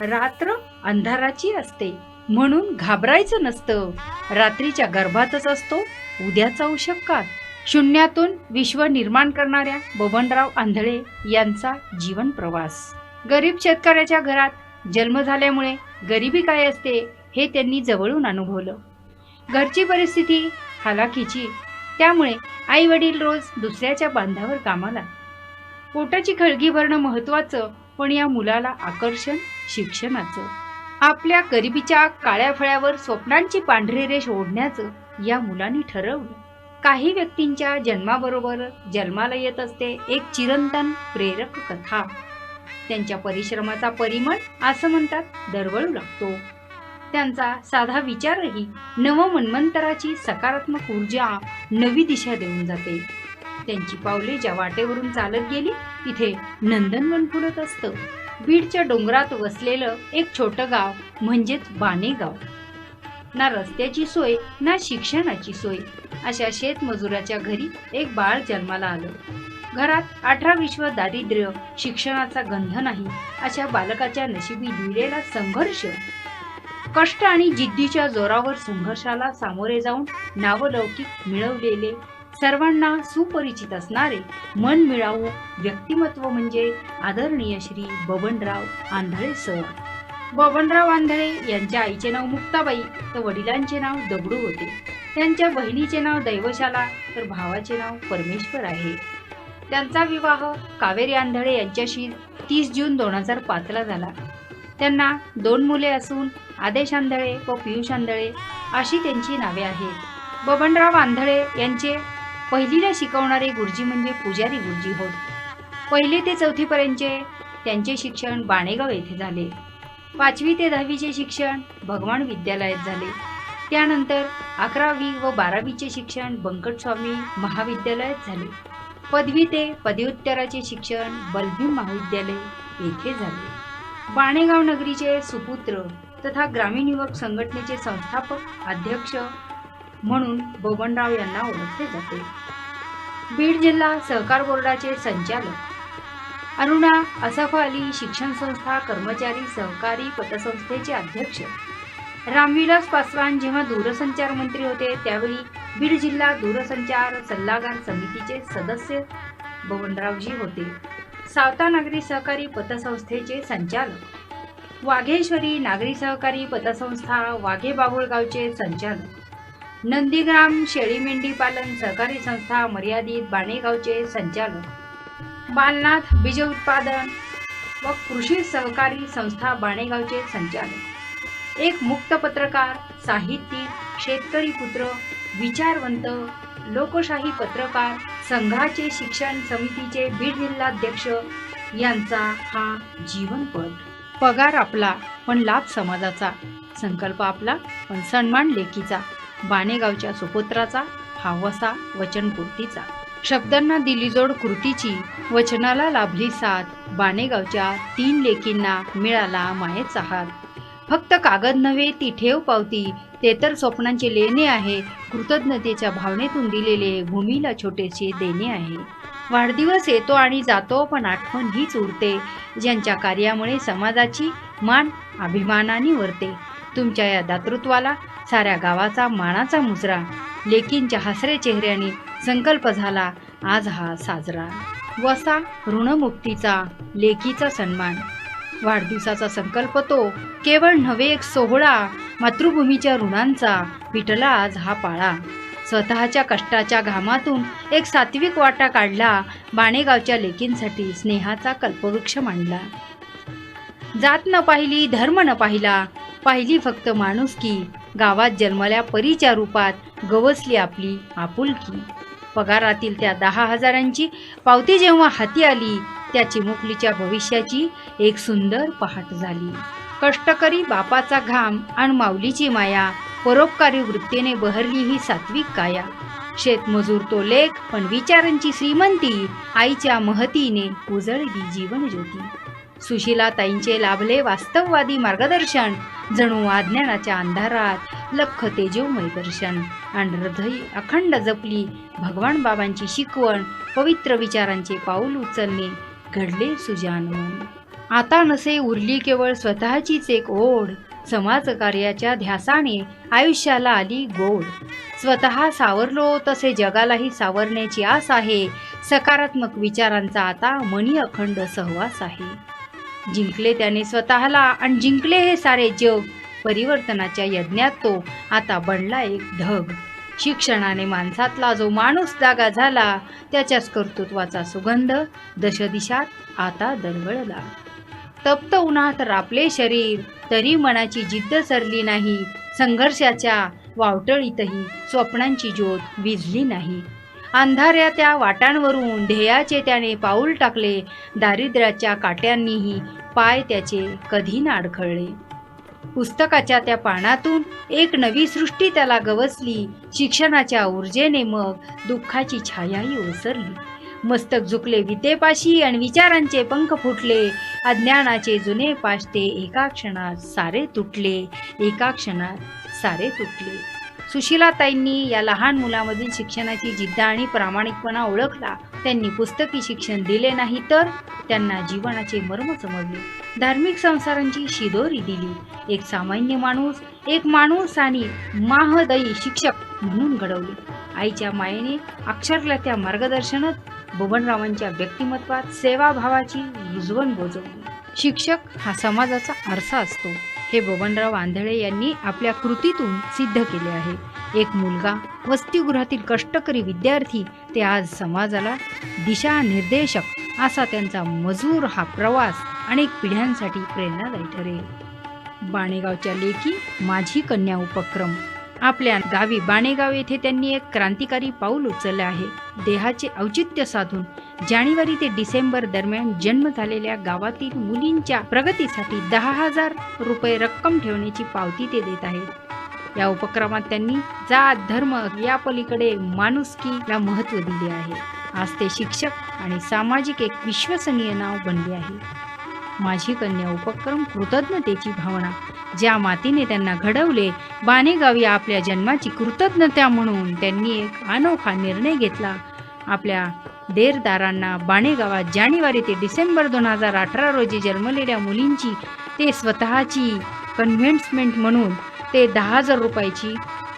रात्र अंधाराची असते. म्हणून घाबरायचं नसतं. रात्रीच्या गर्भातच असतो उद्याचा उशक्कात शून्यातून विश्व निर्माण करणाऱ्या बबनराव आंधळे यांचा जीवन प्रवास. गरीब शेतकऱ्याच्या घरात जन्म झाल्यामुळे गरिबी काय असते हे त्यांनी जवळून अनुभवलं. घरची परिस्थिती हालाकीची त्यामुळे आई वडील रोज दुसऱ्याच्या बांधावर कामाला. पोटाची खळगी भरणं महत्वाचं पण या मुलाला आकर्षण शिक्षणाचं आपल्या गरिबीच्या काळ्या फळ्यावर स्वप्नांची पांढरी रेष ओढण्याचं या मुलांनी ठरवलं. काही व्यक्तींच्या जन्माबरोबर जन्माला येत असते एक चिरंतन प्रेरक कथा. त्यांच्या परिश्रमाचा परिमळ असं म्हणतात दरवळू लागतो. त्यांचा साधा विचारही नवमन्वंतराची सकारात्मक ऊर्जा नवी दिशा देऊन जाते. त्यांची पावले ज्या वाटेवरून चालत गेली तिथे नंदनवन फुलत असतं. बीडच्या डोंगरात वसलेलं एक छोटं गाव म्हणजेच बाणेगाव. ना रस्त्याची सोय ना शिक्षणाची सोय अशा शेतमजुराच्या घरी एक बाळ जन्माला आलं. घरात अठरा विश्व दारिद्र्य शिक्षणाचा गंध नाही अशा बालकाच्या नशिबी लिहिलेला संघर्ष. कष्ट आणि जिद्दीच्या जोरावर संघर्षाला सामोरे जाऊन नावलौकिक मिळवलेले सर्वांना सुपरिचित असणारे मन मिळावू व्यक्तिमत्व म्हणजे आदरणीय श्री बबनराव आंधळे सर. बबनराव आंधळे यांच्या आईचे नाव मुक्ताबाई तर वडिलांचे नाव दगडू होते. त्यांच्या बहिणीचे नाव दैवशाला तर भावाचे नाव परमेश्वर आहे. त्यांचा विवाह कावेरी आंधळे यांच्याशी तीस जून दोन हजार पाचला झाला. त्यांना दोन मुले असून आदेश आंधळे व पियुष आंधळे अशी त्यांची नावे आहेत. बबनराव आंधळे यांचे पहिलीला शिकवणारे गुरुजी म्हणजे पुजारी गुरुजी होत. पहिले ते चौथीपर्यंतचे त्यांचे शिक्षण बाणेगाव येथे झाले. पाचवी ते दहावीचे शिक्षण भगवान विद्यालयात झाले. त्यानंतर अकरावी व बारावीचे शिक्षण बंकटस्वामी महाविद्यालयात झाले. पदवी ते पदव्युत्तराचे शिक्षण बलभीम महाविद्यालय येथे झाले. बाणेगाव नगरीचे सुपुत्र तथा ग्रामीण युवक संघटनेचे संस्थापक अध्यक्ष म्हणून बबनराव यांना ओळखले जाते. बीड जिल्हा सहकार बोर्डाचे संचालक. अरुणा असफ अली शिक्षण संस्था कर्मचारी सहकारी पतसंस्थेचे अध्यक्ष. रामविलास पासवान जेव्हा दूरसंचार मंत्री होते त्यावेळी बीड जिल्हा दूरसंचार सल्लागार समितीचे सदस्य बबनरावजी होते. सावता नागरी सहकारी पतसंस्थेचे संचालक. वाघेश्वरी नागरी सहकारी पतसंस्था वाघे बाबुळगावचे संचालक. नंदीग्राम शेळी मेंढी पालन सहकारी संस्था मर्यादित बाणेगावचे संचालक. बालनाथ बीज उत्पादन व कृषी सहकारी संस्था बाणेगावचे संचालक. एक मुक्त पत्रकार साहित्यिक शेतकरी पुत्र विचारवंत लोकशाही पत्रकार संघाचे शिक्षण समितीचे बीड जिल्हाध्यक्ष यांचा हा जीवनपट. पगार आपला पण लाभ समाजाचा. संकल्प आपला पण सन्मान लेखीचा बाणेगावच्या सुपुत्राचा हा वसा वचनपूर्तीचा. शब्दांना दिली जोड कृतीची वचनाला लाभली साथ बाणेगावच्या तीन लेकींना मिळाला मायेचा हात फक्त कागद नव्हे ती ठेव पावती ते तर स्वप्नांचे लेणे आहे कृतज्ञतेच्या भावनेतून दिलेले भूमीला छोटेसे देणे आहे. वाढदिवस येतो आणि जातो पण आठवण हीच उरते ज्यांच्या कार्यामुळे समाजाची मान अभिमानाने वरते. तुमच्या या दातृत्वाला साऱ्या गावाचा मानाचा मुजरा. लेकींच्या हसरे चेहऱ्याने संकल्प झाला आज हा साजरा. वसा ऋणमुक्तीचा लेकीचा सन्मान. वाढदिवसाचा संकल्प तो केवळ नव्हे एक सोहळा. मातृभूमीच्या ऋणांचा पिटला आज हा पाळा. स्वतःच्या कष्टाच्या घामातून एक सात्विक वाटा काढला बाणेगावच्या लेकींसाठी स्नेहाचा कल्पवृक्ष मांडला. जात न पाहिली धर्म न पाहिला पाहिली फक्त माणुसकी गावात जन्मल्या परीच्या रूपात गवसली आपली आपुलकी. पगारातील त्या दहा हजारांची पावती जेव्हा हाती आली त्या चिमुकलीच्या भविष्याची एक सुंदर पहाट झाली. कष्टकरी बापाचा घाम आणि माऊलीची माया परोपकारी वृत्तीने बहरली ही सात्विक काया. शेतमजूर तो लेख पण विचारांची श्रीमंती आईच्या महतीने उजळली जीवन ज्योती सुशीलाताईंचे लाभले वास्तववादी मार्गदर्शन जणू अज्ञानाच्या अंधारात लख तेजोमय दर्शन. आणि हृदय अखंड जपली. भगवान बाबांची शिकवण पवित्र विचारांचे पाऊल उचलणे घडले सुजान मन आता नसे उरली केवळ स्वतःचीच एक ओढ. समाजकार्याच्या ध्यासाने आयुष्याला आली गोड. स्वतः सावरलो तसे जगालाही सावरण्याची आस आहे. सकारात्मक विचारांचा आता मणी अखंड सहवास आहे. जिंकले त्याने स्वतःला आणि जिंकले हे सारे जग. परिवर्तनाच्या यज्ञात तो आता बनला एक ढग. शिक्षणाने माणसातला जो माणूस जागा झाला त्याच्याच कर्तृत्वाचा सुगंध दशदिशात आता दरवळला. तप्त उन्हात रापले शरीर तरी मनाची जिद्द सरली नाही. संघर्षाच्या वावटळीतही स्वप्नांची ज्योत विझली नाही. अंधाऱ्या त्या वाटांवरून ध्येयाचे त्याने पाऊल टाकले. दारिद्र्याच्या काट्यांनीही पाय त्याचे कधी ना अडखळले पुस्तकाच्या त्या पानातून एक नवी सृष्टी त्याला गवसली. शिक्षणाच्या ऊर्जेने मग दुःखाची छायाही ओसरली. मस्तक झुकले वितेपाशी आणि विचारांचे पंख फुटले. अज्ञानाचे जुने पाष्टे एका क्षणात सारे तुटले. एका क्षणात सारे तुटले. सुशीलाताईंनी या लहान मुलामधील शिक्षणाची जिद्द आणि प्रामाणिकपणा ओळखला. त्यांनी पुस्तकी शिक्षण दिले नाही तर त्यांना जीवनाचे मर्म समजले. धार्मिक संसारांची शिदोरी दिली. एक सामान्य माणूस एक माणूस आणि माहदयी शिक्षक म्हणून घडवले. आईच्या मायेने अक्षरला त्या मार्गदर्शनात बबनरावांच्या व्यक्तिमत्वात सेवाभावाची रुजवण बोजवली. शिक्षक हा समाजाचा आरसा असतो. हे बबनराव आंधळे यांनी आपल्या कृतीतून सिद्ध केले आहे. एक मुलगा वसतिगृहातील कष्टकरी विद्यार्थी ते आज समाजाला दिशा निर्देशक असा त्यांचा मजूर हा प्रवास अनेक पिढ्यांसाठी प्रेरणादायी ठरेल. बाणेगावच्या लेखी माझी कन्या उपक्रम. आपल्या गावी बाणेगाव येथे त्यांनी एक क्रांतिकारी पाऊल उचलले आहे. देहाचे औचित्य साधून जानेवारी ते डिसेंबर दरम्यान जन्म झालेल्या गावातील मुलींच्या प्रगतीसाठी दहा हजार रुपये रक्कम ठेवण्याची पावती ते देत आहेत. या उपक्रमात त्यांनी जात धर्म या पलीकडे माणुसकीला महत्त्व दिले आहे. आज ते शिक्षक आणि सामाजिक एक विश्वसनीय नाव बनले आहे. माझी कन्या उपक्रम कृतज्ञतेची भावना ज्या मातीने त्यांना घडवले बाणेगावी आपल्या जन्माची कृतज्ञता म्हणून त्यांनी एक अनोखा निर्णय घेतला. आपल्या देरदारांना बाणेगावात जानेवारी ते डिसेंबर दोन हजार अठरा रोजी जन्मलेल्या मुलींची ते स्वतःची कन्व्हेन्समेंट म्हणून ते दहा हजार रुपयाची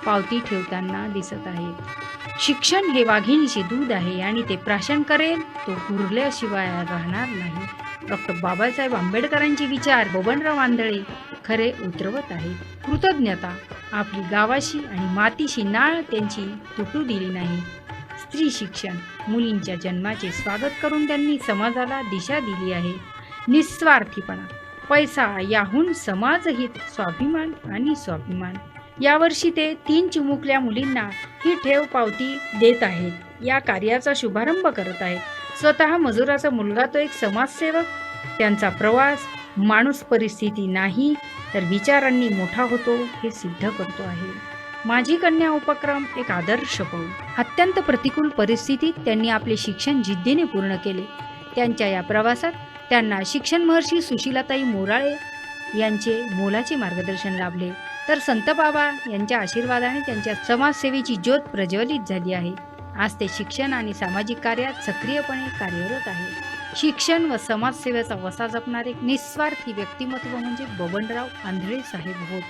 पावती ठेवताना दिसत आहेत शिक्षण हे वाघिणीचे दूध आहे आणि ते प्राशन करेल तो गुरल्याशिवाय राहणार नाही. डॉक्टर बाबासाहेब आंबेडकरांचे विचार बबनराव आंधळे खरे उतरवत आहे. कृतज्ञता आपली गावाशी आणि मातीशी नाळ त्यांची तुटू दिली नाही. स्त्री शिक्षण मुलींच्या जन्माचे स्वागत करून त्यांनी समाजाला दिशा दिली आहे. निस्वार्थीपणा पैसा याहून समाजहित स्वाभिमान आणि स्वाभिमान. यावर्षी ते तीन चिमुकल्या मुलींना ही ठेव पावती देत आहेत. या कार्याचा शुभारंभ करत आहेत. स्वतः मजुराचा मुलगा तो एक समाजसेवक त्यांचा प्रवास माणूस परिस्थिती नाही तर विचारांनी मोठा होतो हे सिद्ध करतो आहे. माझी कन्या उपक्रम एक आदर्श पाऊल अत्यंत प्रतिकूल परिस्थितीत त्यांनी आपले शिक्षण जिद्दीने पूर्ण केले. त्यांच्या या प्रवासात त्यांना शिक्षण महर्षी सुशीलाताई मोराळे यांचे मोलाचे मार्गदर्शन लाभले. तर संत बाबा यांच्या आशीर्वादाने त्यांच्या समाजसेवेची ज्योत प्रज्वलित झाली आहे. आज ते शिक्षण आणि सामाजिक कार्यात सक्रियपणे कार्यरत आहे शिक्षण व समाजसेवेचा वसा जपणारे निस्वार्थी व्यक्तिमत्व म्हणजे बबनराव आंधळे साहेब होत.